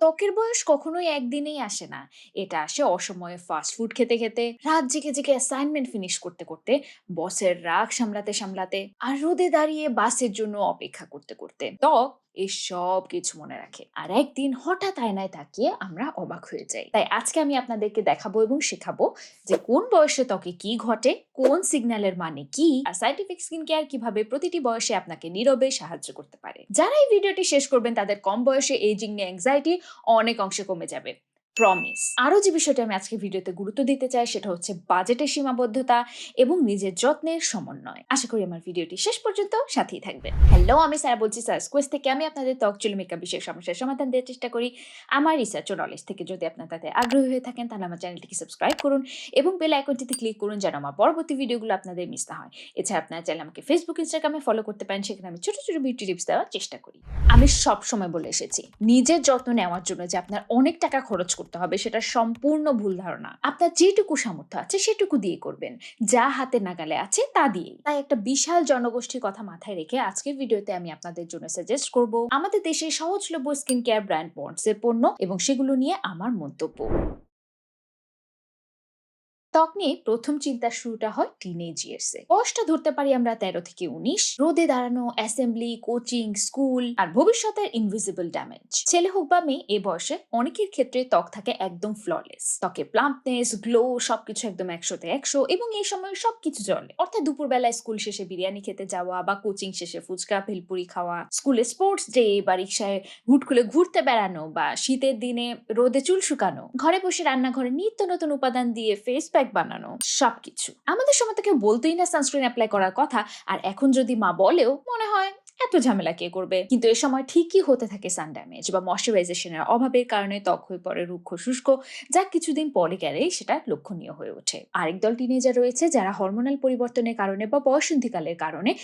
ত্বকের বয়স কখনোই একদিনেই আসে না। এটা আসে অসময়ে ফাস্ট ফুড খেতে খেতে, রাত জেগে জেগে অ্যাসাইনমেন্ট ফিনিশ করতে করতে বসের রাগ সামলাতে সামলাতে, আর রোদে দাঁড়িয়ে বাসের জন্য অপেক্ষা করতে করতে। ত্বক এই সব কিছু মনে রাখে। আর একদিন হঠাৎ আয়নায় তাকিয়ে আমরা অবাক হয়ে যাই। তাই আজকে আমি আপনাদেরকে দেখাবো এবং শেখাবো যে কোন বয়সে ত্বকে কি ঘটে, কোন সিগন্যালের মানে কি, আর সাইন্টিফিক স্কিন কেয়ার কীভাবে প্রতিটি বয়সে আপনাকে নীরবে সাহায্য করতে পারে। যারা এই ভিডিওটি শেষ করবেন, তাদের কম বয়সে এইজিং নিয়ে অ্যাংজাইটি অনেক অংশে কমে যাবে। প্রমিস আরও যে বিষয়টা আমি আজকে ভিডিওতে গুরুত্ব দিতে চাই সেটা হচ্ছে বাজেটের সীমাবদ্ধতা এবং নিজের যত্নের সমন্বয়। আশা করি আমার ভিডিওটি শেষ পর্যন্ত সাথেই থাকবে। হ্যালো আমি স্যার বলছি স্যার স্কোয়েস থেকে। আমি আপনাদের ত্বক চুল মেকআপ বিষয়ক সমস্যার সমাধান দেওয়ার চেষ্টা করি। আমার রিসার্চ ও নলেজ থেকে যদি আপনার তাতে আগ্রহী হয়ে থাকেন, তাহলে আমার চ্যানেলটিকে সাবস্ক্রাইব করুন এবং বেল আইকনটিতে ক্লিক করুন যেন আমার পরবর্তী ভিডিওগুলো আপনাদের মিস না হয়। এছাড়া আপনার চাইলে আমাকে ফেসবুক ইনস্টাগ্রামে ফলো করতে পারেন। সেখানে আমি ছোট ছোট বিউটি টিপস দেওয়ার চেষ্টা করি। আমি সব সময় বলে এসেছি, নিজের যত্ন নেওয়ার জন্য যে আপনার অনেক টাকা খরচ করতে হবে সেটা সম্পূর্ণ ভুল ধারণা। আপনার যেটুকু সামর্থ্য আছে সেটুকু দিয়ে করবেন। যা হাতে নাগালে আছে তা দিয়ে তাই একটা বিশাল জনগোষ্ঠীর কথা মাথায় রেখে আজকের ভিডিওতে আমি আপনাদের জন্য সাজেস্ট করব আমাদের দেশে সহজলভ্য স্কিন কেয়ার ব্র্যান্ড পন্ডসের পণ্য এবং সেগুলো নিয়ে আমার মন্তব্য। ত্বক নিয়ে প্রথম চিন্তার শুরুটা হয় টিনেজ ইয়ার্সে বয়সটা ধরতে পারি আমরা তেরো থেকে উনিশ। রোদে দাঁড়ানো অ্যাসেম্বলি কোচিং স্কুল আর ভবিষ্যতের ইনভিজিবল ড্যামেজ ছেলে হোক বা মেয়ে, এ বয়সে অনেকের ক্ষেত্রে ত্বক থাকে একদম ফ্ললেস ত্বকে প্লাম্পনেস গ্লো সবকিছু একদম একশোতে একশো এবং এই সময় সবকিছু চলে অর্থাৎ দুপুরবেলায় স্কুল শেষে বিরিয়ানি খেতে যাওয়া বা কোচিং শেষে ফুচকা, ভেলপুরি খাওয়া স্কুলে স্পোর্টস ডে বা রিক্সায় হুট খুলে ঘুরতে বেড়ানো বা শীতের দিনে রোদে চুল শুকানো, ঘরে বসে রান্নাঘরে নিত্য নতুন উপাদান দিয়ে ফেস প্যাক বানানো, সবকিছু। আমাদের সময় তো কেউ বলতোই না সানস্ক্রিন অ্যাপ্লাই করার কথা, আর এখন যদি মা বলেও, মনে হয় এত ঝামেলা কে করবে? কিন্তু এ সময় ঠিকই হতে থাকে সান ড্যামেজ বা ময়শ্চারাইজেশনের অভাবের কারণে ত্বক হয়ে পড়ে রুক্ষ শুষ্ক, যা কিছুদিন পরে গেলেই সেটা লক্ষণীয় হয়ে ওঠে। আরেক দল টিনেজার রয়েছে যারা হরমোনাল পরিবর্তনের কারণে বা বয়সন্ধিকালের কারণে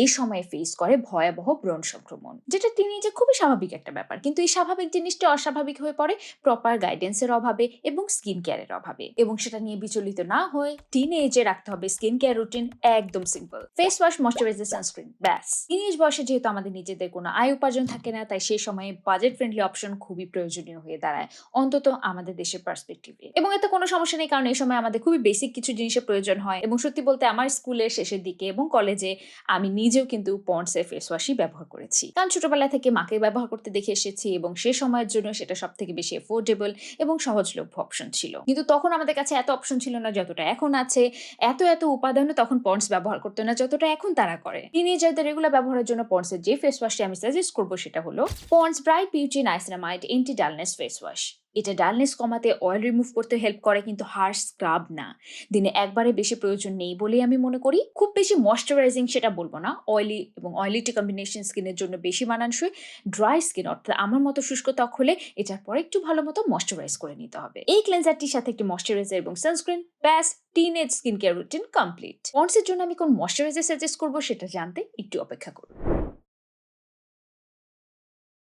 এই সময়ে ফেস করে ভয়াবহ ব্রণ সংক্রমণ, যেটা তিনি যে খুবই স্বাভাবিক একটা ব্যাপার। কিন্তু এই স্বাভাবিক জিনিসটা অস্বাভাবিক হয়ে পড়ে প্রপার গাইডেন্সের অভাবে এবং স্কিন কেয়ারের অভাবে। এবং সেটা নিয়ে বিচলিত না হয়ে টিন এজে রাখতে হবে স্কিন কেয়ার রুটিন একদম simple face wash moisturiser sunscreen ব্যাস। টিনেজ বয়সে যেহেতু আমাদের নিজেদের কোনো আয় উপার্জন থাকে না, তাই সেই সময়ে বাজেট ফ্রেন্ডলি অপশন খুবই প্রয়োজনীয় হয়ে দাঁড়ায়, অন্তত আমাদের দেশের পার্সপেক্টিভে এবং এতে কোনো সমস্যা নেই, কারণ এই সময় আমাদের খুবই বেসিক কিছু জিনিসের প্রয়োজন হয়। এবং সত্যি বলতে আমার স্কুলের শেষের দিকে এবং কলেজে আমি নিজেও কিন্তু পন্ডসের ফেস ওয়াশই ব্যবহার করেছি। কারণ ছোটবেলা থেকে মাকে ব্যবহার করতে দেখে এসেছি এবং সে সময়ের জন্য সেটা সব থেকে বেশি এফোর্ডেবল এবং সহজলভ্য অপশন ছিল। কিন্তু তখন আমাদের কাছে এত অপশন ছিল না যতটা এখন আছে। এত এত উপাদানও তখন পন্ডস ব্যবহার করতো না যতটা এখন তারা করে। টিনেজারদের রেগুলার ব্যবহারের জন্য পন্ডসের যে ফেস ওয়াশটি আমি সাজেস্ট করব সেটা হলো Pond's bright beauty niacinamide anti dullness face wash এটা ডালনেস কমাতে অয়েল রিমুভ করতে হেল্প করে কিন্তু হার্শ স্ক্রাব না। দিনে একবারে বেশি প্রয়োজন নেই বলেই আমি মনে করি। খুব বেশি ময়শ্চারাইজিং সেটা বলব না। অয়েলি এবং অয়েলিটি কম্বিনেশন স্কিনের জন্য বেশি মানানসই। ড্রাই স্কিন অর্থাৎ আমার মতো শুষ্ক ত্বক হলে এটার পরে একটু ভালো মতো ময়শ্চারাইজ করে নিতে হবে। এই ক্লেন্সারটির সাথে একটি ময়শ্চারাইজার এবং সানস্ক্রিন ব্যাস teen age skin care routine complete পন্ডসের জন্য আমি কোন ময়শ্চারাইজার সাজেস্ট করব সেটা জানতে একটু অপেক্ষা করুন।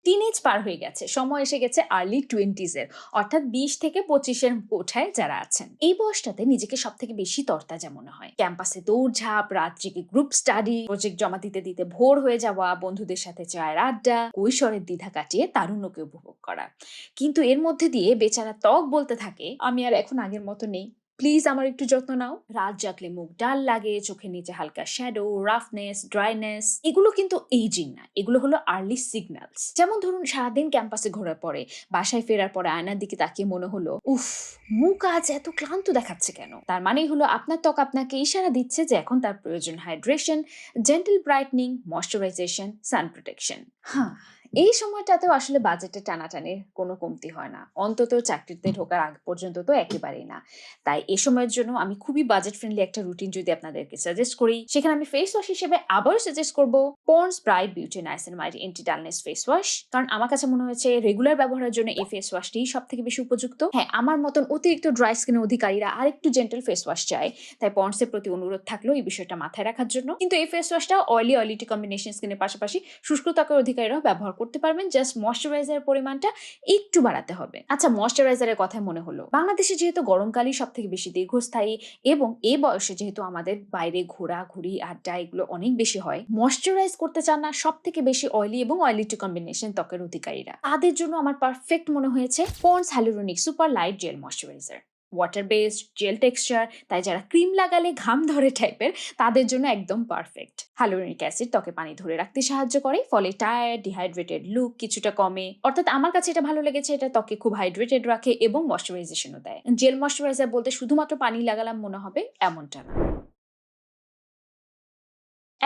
টিনেজ পার হয়ে গেছে। সময় এসে গেছে আর্লি টোয়েন্টিজের অর্থাৎ বিশ থেকে পঁচিশের কোঠায় যারা আছেন। এই বয়সটাতে নিজেকে সব থেকে বেশি তরতাজা মনে হয়। ক্যাম্পাসে দৌড়ঝাঁপ, রাত্রিকে গ্রুপ স্টাডি প্রজেক্ট জমা দিতে দিতে ভোর হয়ে যাওয়া, বন্ধুদের সাথে চায়ের আড্ডা, কৈশোরের দ্বিধা কাটিয়ে তারুণ্যকে উপভোগ করা। কিন্তু এর মধ্যে দিয়ে বেচারা ত্বক বলতে থাকে, আমি আর এখন আগের মতো নেই। প্লিজ আমার একটু যত্ন নাও। রাত জাগলে মুখ ডাল লাগে, চোখের নিচে হালকা শ্যাডো রাফনেস ড্রাইনেস এগুলো কিন্তু এইজিং না, এগুলো হলো আর্লি সিগন্যালস যেমন ধরুন, সারাদিন ক্যাম্পাসে ঘোরার পরে, বাসায় ফেরার পরে আয়নার দিকে তাকিয়ে মনে হলো, উফ, মুখ আজ এত ক্লান্ত দেখাচ্ছে কেন? তার মানেই হলো, আপনার ত্বক আপনাকে ইশারা দিচ্ছে যে এখন তার প্রয়োজন hydration gentle brightening moisturisation sun protection হ্যাঁ এই সময়টাতেও আসলে বাজেটের টানাটানির কোনো কমতি হয় না। অন্তত চাকরিতে ঢোকার আগ পর্যন্ত তো একেবারেই না। তাই এই সময়ের জন্য আমি খুবই বাজেট ফ্রেন্ডলি একটা রুটিন যদি আপনাদেরকে সাজেস্ট করি সেখানে আমি ফেস ওয়াশ হিসেবে আবারও সাজেস্ট করব Pond's bright beauty niacinamide anti dullness face wash কারণ আমার কাছে মনে হয়েছে রেগুলার ব্যবহারের জন্য এই ফেস ওয়াশটি সব থেকে বেশি উপযুক্ত। হ্যাঁ আমার মতন অতিরিক্ত ড্রাই স্কিনের অধিকারীরা আরেকটু জেন্টাল ফেস ওয়াশ চায়। তাই পন্ডসের প্রতি অনুরোধ থাকল এই বিষয়টা মাথায় রাখার জন্য। কিন্তু এই ফেস ওয়াশটা অয়েলি অয়েলিটি কম্বিনেশন স্কিনের পাশাপাশি শুষ্ক ত্বকের অধিকারীরাও ব্যবহার করতে করতে পারবেন জাস্ট ময়শ্চারাইজারের পরিমাণটা একটু বাড়াতে হবে। আচ্ছা ময়শ্চারাইজারের কথায় মনে হলো। বাংলাদেশে যেহেতু গরমকালই সব থেকে বেশি দীর্ঘস্থায়ী এবং এই বয়সে যেহেতু আমাদের বাইরে ঘোরা ঘুরি আড্ডা এগুলো অনেক বেশি হয় ময়শ্চারাইজ করতে চান না সব থেকে বেশি অয়েলি এবং অয়েলি টু কম্বিনেশন ত্বকের অধিকারীরা। তাদের জন্য আমার পারফেক্ট মনে হয়েছে Pond's hyaluronic super light gel moisturiser water based gel texture তাই যারা ক্রিম লাগালে ঘাম ধরে টাইপের তাদের জন্য একদম পারফেক্ট হ্যালোরিনিক অ্যাসিড ত্বকে পানি ধরে রাখতে সাহায্য করে, ফলে টায়ার ডিহাইড্রেটেড লুক কিছুটা কমে। অর্থাৎ আমার কাছে এটা ভালো লেগেছে, এটা ত্বকে খুব হাইড্রেটেড রাখে এবং ময়শ্চারাইজেশনও দেয়। জেল ময়শ্চারাইজার বলতে শুধুমাত্র পানি লাগালাম মনে হবে, এমনটা না।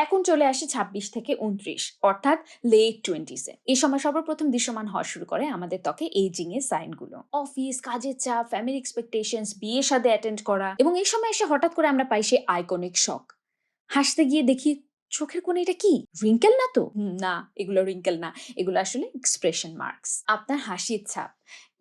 এখন চলে আসে ছাব্বিশ থেকে উনত্রিশ অর্থাৎ লেট টোয়েন্টিসে এই সময় সর্বপ্রথম দৃশ্যমান হওয়া শুরু করে আমাদের ত্বকে এইজিং এর সাইনগুলো অফিস কাজের চাপ ফ্যামিলি এক্সপেকটেশনস বিয়ের সাথে অ্যাটেন্ড করা এবং এই সময় এসে হঠাৎ করে আমরা পাই সে আইকনিক শখ হাসতে গিয়ে দেখি, চোখের কোণে এটা কি? রিঙ্কেল না তো? না, এগুলো রিঙ্কেল না। এগুলো আসলে এক্সপ্রেশন মার্কস আপনার হাসির ছাপ।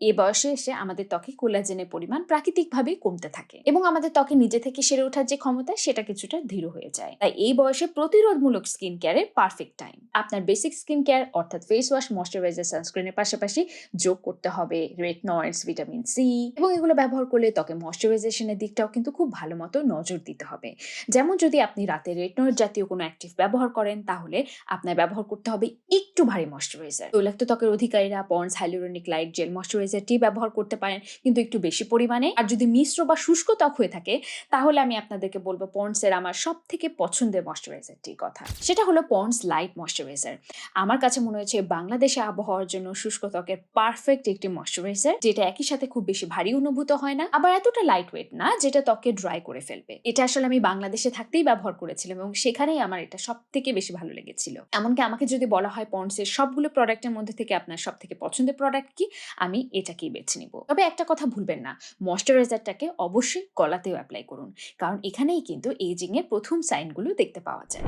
এ বয়সে এসে আমাদের ত্বকে কোলাজেনের পরিমাণ প্রাকৃতিকভাবে কমতে থাকে এবং আমাদের ত্বকে নিজে থেকে সেরে ওঠার যে ক্ষমতা, সেটা কিছুটা ধীর হয়ে যায়। তাই এই বয়সে প্রতিরোধমূলক স্কিন কেয়ারের পারফেক্ট টাইম আপনার বেসিক স্কিন কেয়ার অর্থাৎ ফেস ওয়াশ ময়শ্চারাইজার সানস্ক্রিনের পাশাপাশি যোগ করতে হবে রেড রেটনয়েডস ভিটামিন সি এবং এগুলো ব্যবহার করলে ত্বকে ময়শ্চারাইজেশনের দিকটাও কিন্তু খুব ভালো মতো নজর দিতে হবে। যেমন যদি আপনি রাতে রেড রেটনয়েড জাতীয় কোনো অ্যাক্টিভ ব্যবহার করেন, তাহলে আপনার ব্যবহার করতে হবে একটু ভারী ময়শ্চারাইজার তৈলাক্ত ত্বকের অধিকারীরা পন্স হাইলোরনিক লাইট জেল ময়শ্চারাইজারটি ব্যবহার করতে পারেন, কিন্তু একটু বেশি পরিমাণে। আর যদি মিশ্র বা শুষ্ক ত্বক হয়ে থাকে, তাহলে আমি আপনাদেরকে বলব পন্ডসের আমার সব থেকে পছন্দের ময়শ্চারাইজারটির কথা। সেটা হলো পন্ডস লাইট ময়শ্চারাইজার আমার কাছে মনে হয়েছে বাংলাদেশে আবহাওয়ার জন্য শুষ্ক ত্বকের পারফেক্ট একটি ময়শ্চারাইজার যেটা একই সাথে খুব বেশি ভারী অনুভূত হয় না, আবার এতটা লাইট ওয়েট না, যেটা ত্বকে ড্রাই করে ফেলবে। এটা আসলে আমি বাংলাদেশে থাকতেই ব্যবহার করেছিলাম এবং সেখানেই আমার এটা সব থেকে বেশি ভালো লেগেছিল। এমনকি আমাকে যদি বলা হয় পন্ডসের সবগুলো প্রোডাক্টের মধ্যে থেকে আপনার সব থেকে পছন্দের প্রোডাক্ট কি? আমি এটাকেই বেছে নিব। তবে একটা কথা ভুলবেন না, ময়শ্চারাইজারটাকে অবশ্যই গলাতেও অ্যাপ্লাই করুন, কারণ এখানেই কিন্তু এজিং এর প্রথম সাইনগুলো দেখতে পাওয়া যায়।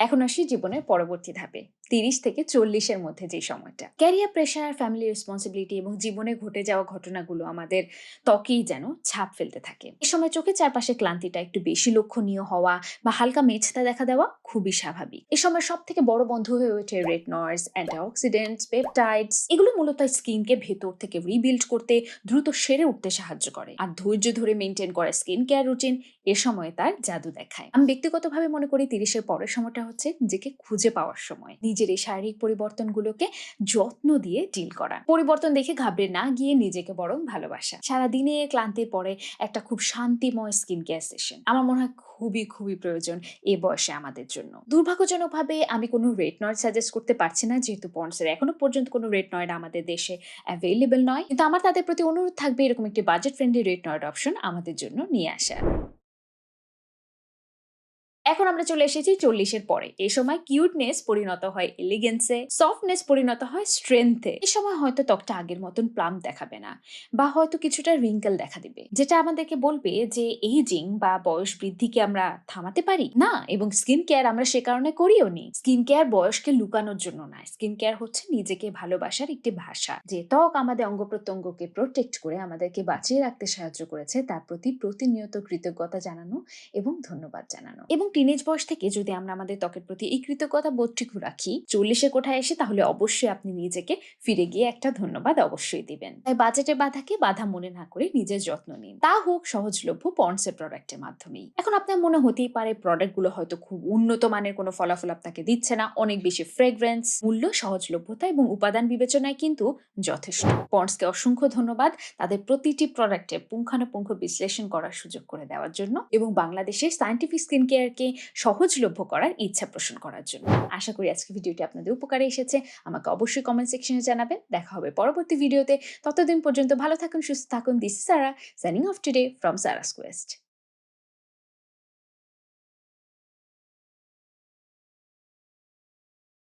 এখন আসি জীবনের পরবর্তী ধাপে, তিরিশ থেকে চল্লিশের মধ্যে যে সময়টা। ক্যারিয়ার প্রেশার ফ্যামিলি রেসপন্সিবিলিটি এবং জীবনে ঘটে যাওয়া ঘটনাগুলো আমাদের ত্বকেই যেন ছাপ ফেলতে থাকে। এ সময় চোখের চারপাশে ক্লান্তিটা একটু বেশি লক্ষণীয় হওয়া বা হালকা মেঝতা দেখা দেওয়া খুবই স্বাভাবিক। এ সময় সব থেকে বড় বন্ধু হয়ে ওঠে রেটনয়েডস অ্যান্টিঅক্সিডেন্টস পেপটাইডস এগুলো মূলত স্কিনকে ভেতর থেকে রিবিল্ড করতে, দ্রুত সেরে উঠতে সাহায্য করে। আর ধৈর্য ধরে মেনটেন করা স্কিন কেয়ার রুটিন এ সময় তার জাদু দেখায়। আমি ব্যক্তিগতভাবে মনে করি তিরিশের পরের সময়টা হচ্ছে নিজেকে খুঁজে পাওয়ার সময়। নিজের এই শারীরিক পরিবর্তনগুলোকে যত্ন দিয়ে ডিল করা। পরিবর্তন দেখে ঘাবড়ে না গিয়ে নিজেকে বরং ভালোবাসা। সারাদিনে ক্লান্তির পরে একটা খুব শান্তিময় স্কিন কেয়ার সেশন আমার মনে হয় খুবই খুবই প্রয়োজন এ বয়সে আমাদের জন্য। দুর্ভাগ্যজনকভাবে আমি কোনো রেড রেটনয়েড সাজেস্ট করতে পারছি না, যেহেতু পন্ডসের এখনও পর্যন্ত কোনো রেড রেটনয়েড আমাদের দেশে অ্যাভেলেবেল নয়। কিন্তু আমার তাদের প্রতি অনুরোধ থাকবে এরকম একটি budget friendly red retinoid option আমাদের জন্য নিয়ে আসা এখন আমরা চলে এসেছি চল্লিশের পরে। এই সময় কিউটনেস পরিণত হয় এলিগেন্সে সফটনেস পরিণত হয় স্ট্রেংথে এই সময় হয়তো ত্বকটা আগের মতন প্লাম দেখাবে না, বা হয়তো কিছুটা রিঙ্কেল দেখা দিবে। যেটা আমাদেরকে বলবে যে এইজিং বা বয়স বৃদ্ধিকে আমরা থামাতে পারি? না, এবং স্কিন কেয়ার আমরা সে কারণে করিও নি। স্কিন কেয়ার বয়সকে লুকানোর জন্য নয় স্কিন কেয়ার হচ্ছে নিজেকে ভালোবাসার একটি ভাষা। যে ত্বক আমাদের অঙ্গ প্রত্যঙ্গকে প্রোটেক্ট করে আমাদেরকে বাঁচিয়ে রাখতে সাহায্য করেছে, তার প্রতি প্রতিনিয়ত কৃতজ্ঞতা জানানো এবং ধন্যবাদ জানানো। এবং টিনেজ বয়স থেকে যদি আমরা আমাদের ত্বকের প্রতি এই কৃতজ্ঞতা বোধটুকু রাখি, চল্লিশে কোঠায় এসে তাহলে অবশ্যই আপনি নিজেকে ফিরে গিয়ে একটা ধন্যবাদ অবশ্যই দিবেন। তাই বাজেটের বাধাকে বাধা মনে না করে নিজের যত্ন নিন। তা হোক সহজলভ্য পন্ডসের প্রোডাক্টের মাধ্যমেই। এখন আপনার মনে হতেই পারে প্রোডাক্টগুলো হয়তো খুব উন্নত মানের কোনো ফলাফল আপনাকে দিচ্ছে না। অনেক বেশি ফ্রেগ্রেন্স মূল্য, সহজলভ্যতা এবং উপাদান বিবেচনায় কিন্তু যথেষ্ট। পন্ডসকে অসংখ্য ধন্যবাদ তাদের প্রতিটি প্রোডাক্টে পুঙ্খানুপুঙ্খ বিশ্লেষণ করার সুযোগ করে দেওয়ার জন্য এবং বাংলাদেশের সায়েন্টিফিক স্কিন কেয়ারকে সহজলভ্য করার ইচ্ছা পোষণ করার জন্য। আশা করি আজকে ভিডিওটি আপনাদের উপকারে এসেছে। আমাকে অবশ্যই কমেন্ট সেকশনে জানাবেন। দেখা হবে পরবর্তী ভিডিওতে। ততদিন পর্যন্ত ভালো থাকুন, সুস্থ থাকুন। This Sara signing off today from Sara's Quest